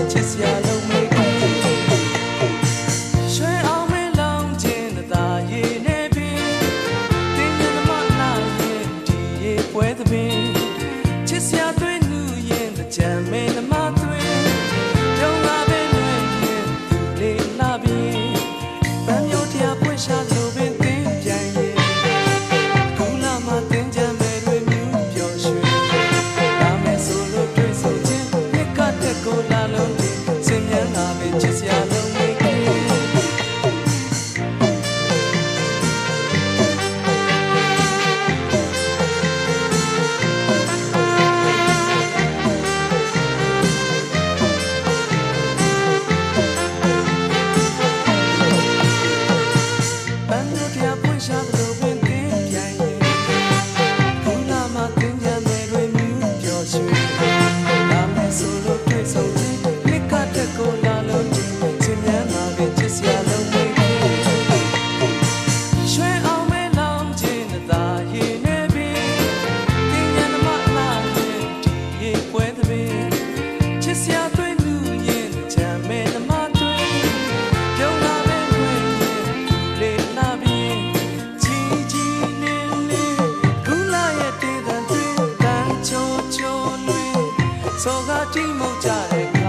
ရင်ချစ်စရာလုံးမေးရွှေအောင်မင်းလောင်းခြင်းသာရေနေပြီတင်းရမနာရင်ဒီရေပွဲသပင်ချစ်စရာသွေးနူးရင်ကြံမေး စောကကြိမ်မောက်ကြတဲ့